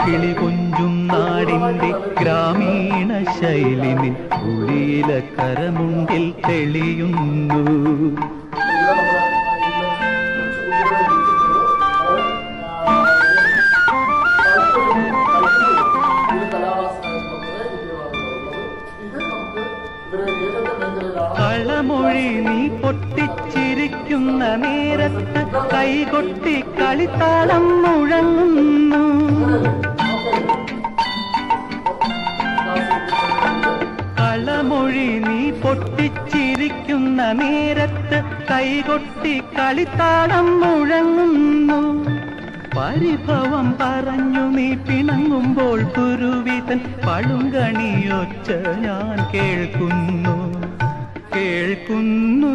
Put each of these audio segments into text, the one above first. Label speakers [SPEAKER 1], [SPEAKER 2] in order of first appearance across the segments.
[SPEAKER 1] കിളി കൊഞ്ചും നാടിന്റെ ഗ്രാമീണ ശൈലിനിൽ ഉളിയില കരമുണ്ടിൽ തെളിയുന്നു. കളമൊഴി നീ പൊട്ടിച്ചിരിക്കുന്ന നേരത്ത് കൈകൊട്ടി കളിത്താളം മുഴങ്ങുന്നു. പൊട്ടിച്ചിരിക്കുന്ന നേരത്ത് കൈകൊട്ടി കളിത്താളം മുഴങ്ങുന്നു. പരിഭവം പറഞ്ഞു നീ പിണങ്ങുമ്പോൾ കുരുവിതൻ പഴുങ്കണിയൊച്ച ഞാൻ കേൾക്കുന്നു. കേൾക്കുന്നു.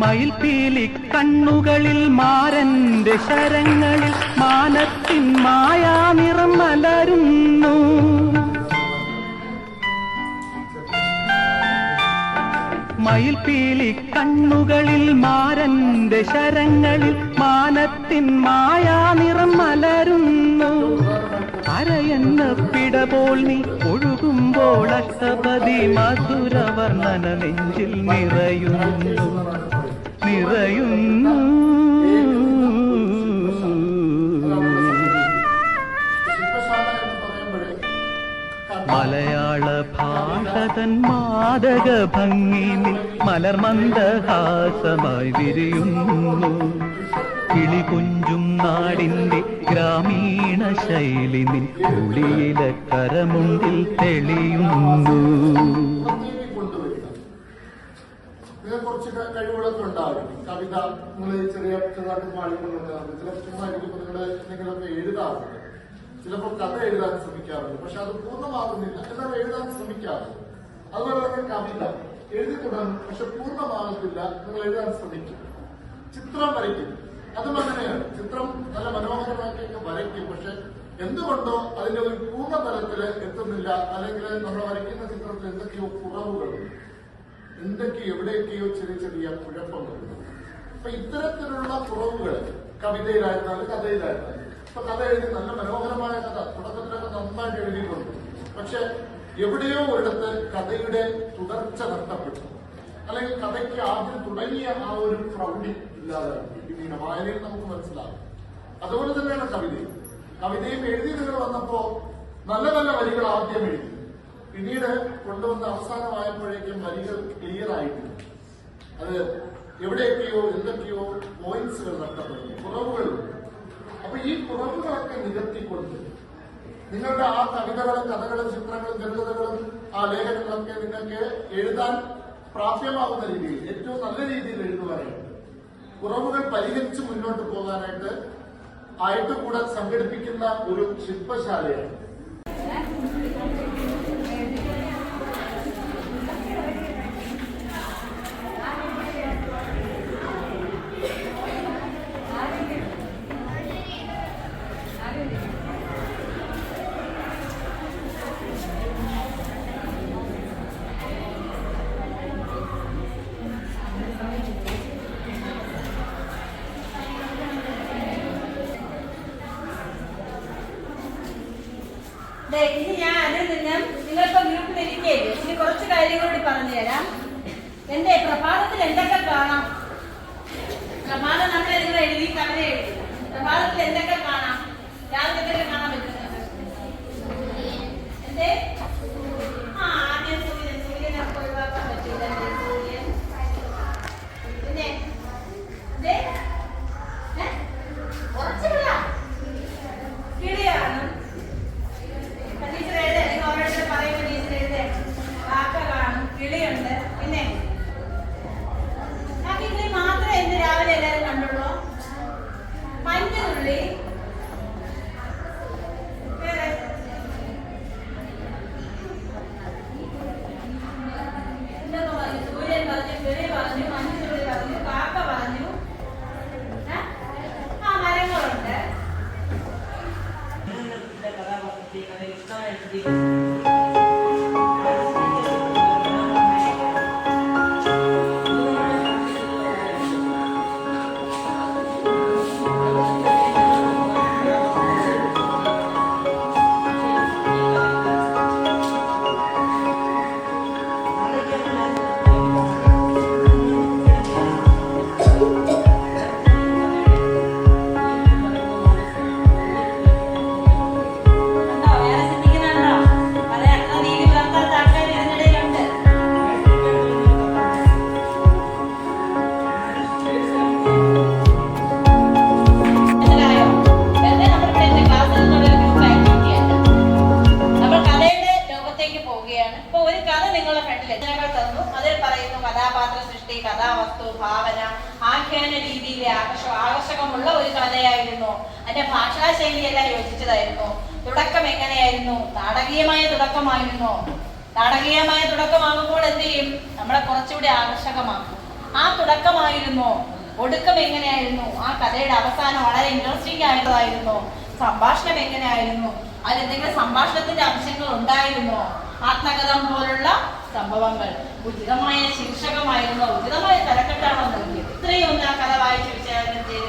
[SPEAKER 1] മയിൽപീലി കണ്ണുകളിൽ മാരന്റെ ശരങ്ങളിൽ മാനത്തിൻ മായാ നിറം മലരുന്നു മയിൽപീലി കണ്ണുകളിൽ മാരന്റെ ശരങ്ങളിൽ മാനത്തിൻ മായാ നിറം മലരുന്നു അരയെന്ന പിട പോൽ നീ ഒഴുകുമ്പോൾ അഷ്ടപതി മധുരവർണന നെഞ്ചിൽ നിറയുന്നു. നിറയുന്നു. മലയാള ഭാഷ തൻ മാതക ഭംഗിയിൽ മലർമന്ദഹാസമായി വിരിയുന്നു. കിളി കുഞ്ചും നാടിന്റെ ഗ്രാമീണ ശൈലിനിൽ ഉളിയില കരമുണ്ടിൽ തെളിയുന്നു
[SPEAKER 2] കൊണ്ടുവരിക നിങ്ങൾ കുറച്ച് ക- കഴിവുകളൊക്കെ കവിത നിങ്ങൾ ചെറിയ ചെറുതായിട്ട് പാടിക്കൊണ്ടുണ്ടാകും ചിലപ്പോൾ ഇരിക്കുമ്പോൾ നിങ്ങൾ എന്തെങ്കിലുമൊക്കെ എഴുതാറുണ്ട്. ചിലപ്പോൾ കഥ എഴുതാൻ ശ്രമിക്കാറുണ്ട്. പക്ഷെ അത് പൂർണമാകുന്നില്ല. എന്നാൽ എഴുതാൻ ശ്രമിക്കാറുണ്ട്. അതുപോലെ തന്നെ കവിത. എഴുതി തുടങ്ങും പക്ഷെ പൂർണമാകത്തില്ല നിങ്ങൾ എഴുതാൻ ശ്രമിക്കും. ചിത്രം വരയ്ക്കും. അതും അങ്ങനെയാണ്. ചിത്രം നല്ല മനോഹരമാക്കിയൊക്കെ വരയ്ക്കും. പക്ഷെ എന്തുകൊണ്ടോ അതിന്റെ ഒരു പൂർണ തലത്തിൽ എത്തുന്നില്ല. അല്ലെങ്കിൽ നമ്മൾ വരയ്ക്കുന്ന ചിത്രത്തിൽ എന്തൊക്കെയോ കുറവുകളുണ്ട് എന്തൊക്കെ എവിടെയൊക്കെയോ ചെറിയ ചെറിയ കുഴപ്പങ്ങൾ അപ്പൊ ഇത്തരത്തിലുള്ള കുറവുകൾ കവിതയിലായിരുന്നാലും കഥയിലായിരുന്നാലും. ഇപ്പൊ കഥ എഴുതി നല്ല മനോഹരമായ കഥ തുടക്കത്തിലൊക്കെ നന്നായിട്ട് എഴുതിയിട്ടുണ്ട്. പക്ഷെ എവിടെയോ ഒരിടത്ത് കഥയുടെ തുടർച്ച നഷ്ടപ്പെട്ടു. അല്ലെങ്കിൽ കഥയ്ക്ക് ആദ്യം തുടങ്ങിയ ആ ഒരു പ്രൗഢി ഇല്ലാതെ പിന്നീട് വായനയിൽ നമുക്ക് മനസ്സിലാകും അതുപോലെ തന്നെയാണ് കവിതയും. കവിതയും എഴുതി നിങ്ങൾ വന്നപ്പോ നല്ല നല്ല വരികൾ ആദ്യം എഴുതി. പിന്നീട് കൊണ്ടുവന്ന അവസാനമായപ്പോഴേക്കും വരികൾ ക്ലിയർ ആയിട്ടില്ല അത് എവിടെയൊക്കെയോ എന്തൊക്കെയോ പോയിന്റ്സുകൾ നഷ്ടപ്പെടുന്നു. കുറവുകളുണ്ട് അപ്പൊ ഈ കുറവുകളൊക്കെ നികത്തിക്കൊണ്ട് നിങ്ങളുടെ ആ കവിതകളും കഥകളും ചിത്രങ്ങളും ചെറുകഥകളും ആ ലേഖനങ്ങളൊക്കെ നിങ്ങൾക്ക് എഴുതാൻ പ്രാപ്യമാകുന്ന രീതിയിൽ ഏറ്റവും നല്ല രീതിയിൽ എഴുതുവാനായിട്ട് കുറവുകൾ പരിഹരിച്ച് മുന്നോട്ട് പോകാനായിട്ട് ആയിട്ട് കൂടെ സംഘടിപ്പിക്കുന്ന ഒരു ശില്പശാലയാണ്
[SPEAKER 3] ഇനി ഞാൻ അതിൽ നിന്നും നിങ്ങളിപ്പോ ഗ്രൂപ്പിൽ ഇരിക്കേ ഇനി കുറച്ച് കാര്യങ്ങളോട് പറഞ്ഞു തരാം. പ്രഭാതത്തിൽ എന്തൊക്കെ കാണാം? പ്രഭാതം നമ്മൾ നിങ്ങൾ എഴുതി കവിത എഴുതി. പ്രഭാതത്തിൽ എന്തൊക്കെ കാണാം? രാവിലെ കാണാൻ പറ്റുന്നത് Thank you. സൃഷ്ടി കഥാവസ്തു ഭാവന ആഖ്യാന രീതിയിലെ ആകർഷ ആകർഷകമുള്ള ഒരു കഥയായിരുന്നു. അതിന്റെ ഭാഷാശൈലിയെല്ലാം യോജിച്ചതായിരുന്നു. തുടക്കം എങ്ങനെയായിരുന്നു? നാടകീയമായ തുടക്കമായിരുന്നു. നാടകീയമായ തുടക്കമാകുമ്പോൾ എന്ത് ചെയ്യും? നമ്മളെ കുറച്ചുകൂടി ആകർഷകമാക്കും. ആ തുടക്കമായിരുന്നു. ഒടുക്കം എങ്ങനെയായിരുന്നു? ആ കഥയുടെ അവസാനം വളരെ ഇൻട്രസ്റ്റിംഗ് ആയതായിരുന്നു. സംഭാഷണം എങ്ങനെയായിരുന്നു? അതിലെന്തെങ്കിലും സംഭാഷണത്തിന്റെ അംശങ്ങൾ ഉണ്ടായിരുന്നോ? ആത്മകഥം പോലുള്ള സംഭവങ്ങൾ. ഉചിതമായ ശീർഷകമായിരുന്നു. ഉചിതമായ തലക്കെട്ടാണോ നൽകിയത്. ഇത്രയും ഒന്ന് ആ കഥ വായിച്ച് വിശകലനം ചെയ്ത്?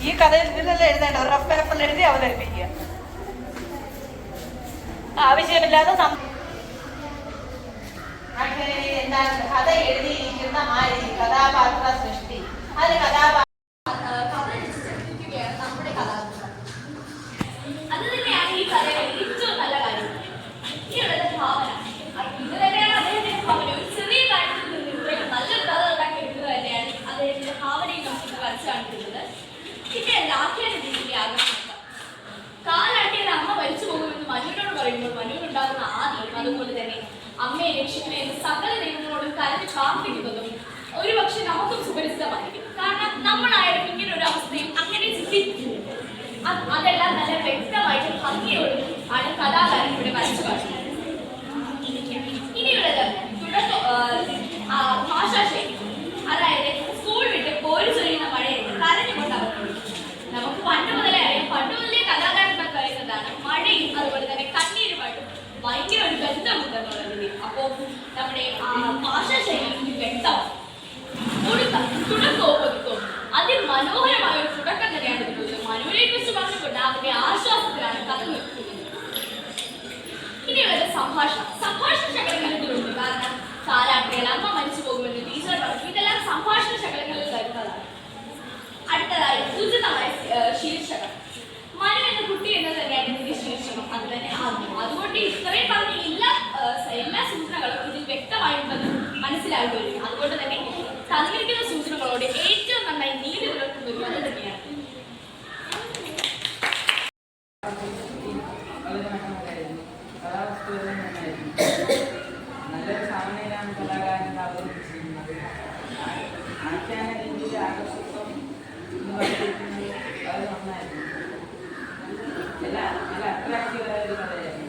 [SPEAKER 3] ഈ കഥയിൽ ഇതിലെല്ലാം എഴുതേണ്ട. റഫ് പേപ്പറിൽ എഴുതി അവതരിപ്പിക്കുക. ആവശ്യമില്ലാതെ എന്താണ്? കഥ എഴുതിയിരിക്കുന്ന ആ കഥാപാത്ര സൃഷ്ടി. അത് കഥാപാത്ര
[SPEAKER 4] അത് തന്നെയാണ് ഈ കഥയുടെ ഏറ്റവും നല്ല കാര്യം ഇനിയുള്ളത് ഭാവന അത് ഇത് തന്നെയാണ് അദ്ദേഹത്തിന്റെ ഭാവന ഒരു ചെറിയ കാര്യത്തിൽ നിന്ന് ഇത്രയും നല്ലൊരു കഥ ഉണ്ടാക്കി എടുക്കുക തന്നെയാണ് അദ്ദേഹത്തിന്റെ ഭാവനയും നമുക്ക് വരച്ചു കാണിക്കുന്നത് പിന്നെ ആഖ്യാന രീതിയിലെ ആകർഷണം കാലാട്ടിയത് അമ്മ മരിച്ചു പോകുമെന്ന് മനുവിനോട് പറയുമ്പോൾ മനുവിനുണ്ടാകുന്ന ആദ്യം അതുപോലെ തന്നെ അമ്മയെ രക്ഷിക്കണേ എന്ന് സകല ദൈവങ്ങളോടും കരഞ്ഞ് പ്രാർത്ഥിക്കുന്നതും ഒരുപക്ഷെ നമുക്കും സുപരിചിതമായിരിക്കും കാരണം നമ്മളായാലും ഇങ്ങനെ ഒരു അവസ്ഥയും അങ്ങനെ ചിന്തിക്കുന്നുണ്ട് അത് അതെല്ലാം നല്ല വ്യക്തമായിട്ട് ഭംഗിയോടും ആണ് കഥാകാരൻ ഇവിടെ വരച്ചു കാട്ടുന്നത് ഇനിയുള്ളത് തുടക്ക ആ, ഭാഷാശൈലി അതായത് സ്കൂൾ വിട്ട് പോരു ചൊരിയുന്ന മഴയെ കരഞ്ഞുകൊണ്ട് അവർ നമുക്ക് പണ്ട് മുതലേ അറിയാം പണ്ട് മുതലേ കഥാകാരന്മാർക്ക് അറിയുന്നതാണ് മഴയും അതുപോലെ തന്നെ കണ്ണീരുമായിട്ടും ഭയങ്കര ഒരു ബന്ധമുണ്ടെന്നുള്ളത് അപ്പോൾ നമ്മുടെ ആ ഭാഷാശൈലി വ്യക്തമാണ് ഒടുക്കം തുടക്കവും ഒതുക്കവും അതിമനോഹരമായ ഒരു തുടക്കം തന്നെയാണ് ഇതിനുള്ളത് മനുവിനെ കുറിച്ച് പറഞ്ഞുകൊണ്ട് അവരുടെ ആശ്വാസത്തിലാണ് കഥ നിൽക്കുന്നത് ഇനിയുള്ളത് സംഭാഷണം. സംഭാഷണ ശകലങ്ങൾ ഇതിലുണ്ട് കാരണം കാലാട്ടികൾ അമ്മ മരിച്ചു പോകുമെന്ന് ടീച്ചർ പറഞ്ഞു. ഇതെല്ലാം സംഭാഷണ ശകലങ്ങളിൽ വരുന്നതാണ്. അടുത്തതായി ഉചിതമായ ശീർഷകം. മനു എന്ന കുട്ടി എന്ന് തന്നെയാണ് ഇതിന്റെ ശീർഷകം. അത് തന്നെ ആദ്യം. അതുകൊണ്ട് ഇത്രയും പറഞ്ഞ എല്ലാ സൂചനകളും ഇതിൽ വ്യക്തമായിട്ടുണ്ടെന്ന് മനസ്സിലാക്കി വരും അതുകൊണ്ട് തന്നെ തന്നിരിക്കുന്ന സൂചനകളോട് ഏറ്റവും നന്നായി നീതി പുലർത്തുന്ന ഒരു കഥ തന്നെയാണ്.
[SPEAKER 5] നല്ലൊരു അട്രാക്റ്റീവായ ഒരു കഥയായിരുന്നു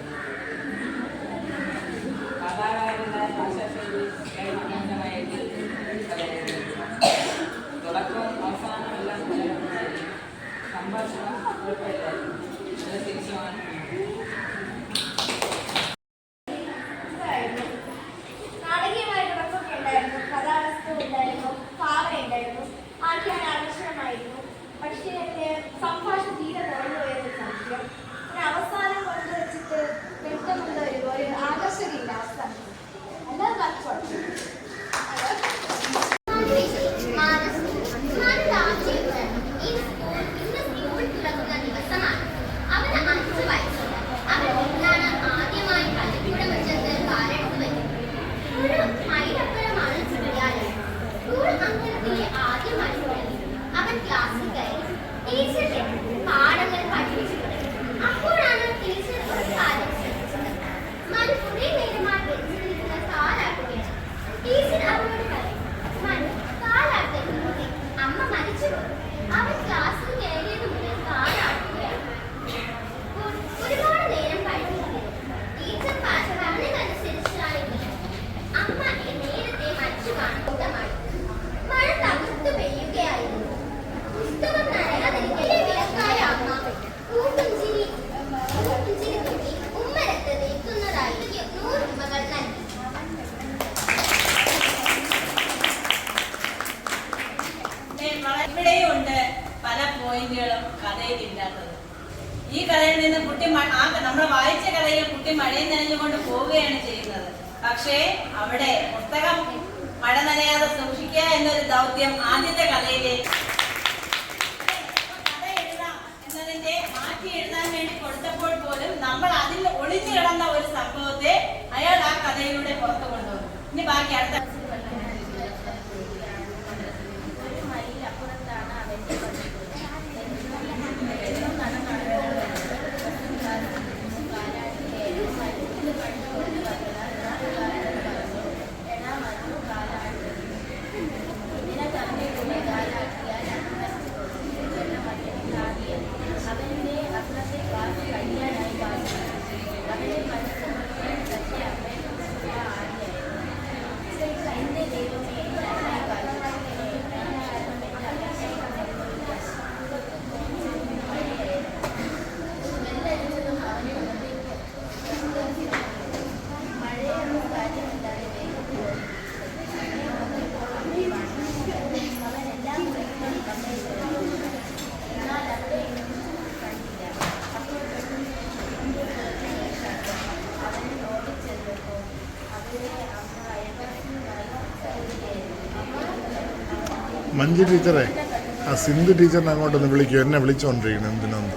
[SPEAKER 3] தொடக்கம் அவசானம் எல்லாம் சம்பாஷணம் മഴയിൽ നനഞ്ഞുകൊണ്ട് പോവുകയാണ് ചെയ്യുന്നത്. പക്ഷേ അവിടെ പുസ്തകം മഴ നനയാതെ സൂക്ഷിക്കുക എന്നൊരു ദൗത്യം ആദ്യത്തെ കഥയിലെ കഥ എഴുതാം എന്നതിന്റെ മാറ്റി എഴുതാൻ വേണ്ടി കൊടുത്തപ്പോൾ പോലും നമ്മൾ അതിൽ ഒളിഞ്ഞു കിടന്ന ഒരു സംഭവത്തെ അയാൾ ആ കഥയിലൂടെ പുറത്തു കൊണ്ടുവന്നു. ഇനി ബാക്കി അടുത്ത
[SPEAKER 6] ഒരു മൈലപ്പുറത്താണ് അവന്റെ പള്ളിക്കൂടം. എന്നും നടന്നാണ് കാലാട്ടിലെ മരുന്ന് കണ്ടുകൊണ്ട് വന്ന നാട്ടുകാരൻ പറഞ്ഞു, "എടാ മധു, കാലാട്ട്. ഇതിനെ തമ്മിലൂടെ കാലാട്ടിയാൽ അന്ന് എന്ന മറ്റൊരു കാര്യം അവന്റെ അന്നത്തെ ക്ലാസ് കഴിയാനായി ബാക്കി അവന്റെ മനസ്സ് മുഴുവൻ തന്റെ അമ്മയെക്കുറിച്ചുള്ള ആദിയായിരുന്നു എന്റെ ദൈവമേ എന്റെ അമ്മയെ കാലഘട്ടത്തിലെ കാരണം എന്റെ അമ്മയെക്കുറിച്ചും അവനെ മുഖത്തേക്ക് മഴയൊന്നും കാര്യമില്ലാതെ വേഗത്തിൽ ഓടി. വന്നപ്പോൾ അമ്മയെ കാണി. അവൻ എല്ലാ മുറികളും അമ്മയെ തിരഞ്ഞു. എന്നാൽ അവിടെ ഒന്നും കണ്ടില്ല അപ്പോൾ അവനെ ഓടിച്ചെന്നപ്പോൾ അവിടെ അമ്മ അയൽവാസിയുമായി സംസാരിക്കുകയായിരുന്നു. അമ്മ
[SPEAKER 7] മഞ്ജു ടീച്ചറെ ആ സിന്ധു ടീച്ചറിനെ അങ്ങോട്ടൊന്ന് വിളിക്കൂ. എന്നെ വിളിച്ചുകൊണ്ടിരിക്കണം എന്തിനൊന്ന്.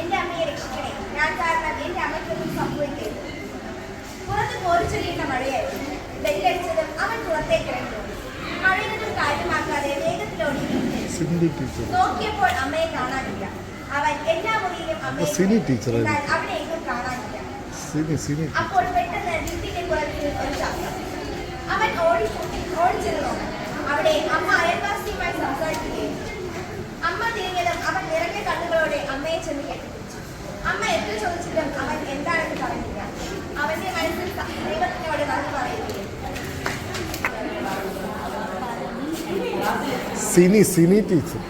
[SPEAKER 6] എന്റെ അമ്മയെ രക്ഷിക്കണേ. ഞാൻ കാരണം എന്റെ അമ്മയ്ക്കൊന്നും സംഭവിക്കരുത് പുറത്ത് കോരിച്ചൊരിയുന്ന മഴയായിരുന്നു. ബെല്ലടിച്ചതും അവൻ പുറത്തേക്ക് ഇറങ്ങി മഴയൊന്നും കാര്യമാക്കാതെ വേഗത്തിലോടി നോക്കിയപ്പോൾ അമ്മയെ കാണാനില്ല. അവൻ എല്ലാ മുറിയിലും അമ്മയെ അവിടെ എങ്ങും കാണാനില്ല. അപ്പോൾ പെട്ടെന്ന് വീട്ടിന്റെ പുറത്ത് ഒരു ശബ്ദം. അവൻ ഓടി ഓടിച്ചെന്ന് നോക്കി. അവിടെ അമ്മ അയൽവാസിയുമായി സംസാരിക്കുകയായിരുന്നു അമ്മ തിരിഞ്ഞതും അവൻ നിറഞ്ഞ കണ്ണുകളോടെ അമ്മയെ ചെന്ന് കെട്ടിപ്പിടിച്ചു അമ്മ എത്ര ചോദിച്ചിട്ടും അവൻ എന്താണെന്ന് പറഞ്ഞില്ല. അവന്റെ മനസ്സിൽ ദൈവത്തിനോട് നന്ദി പറയുകയും
[SPEAKER 7] സിനി സിനി ടീച്ചർ.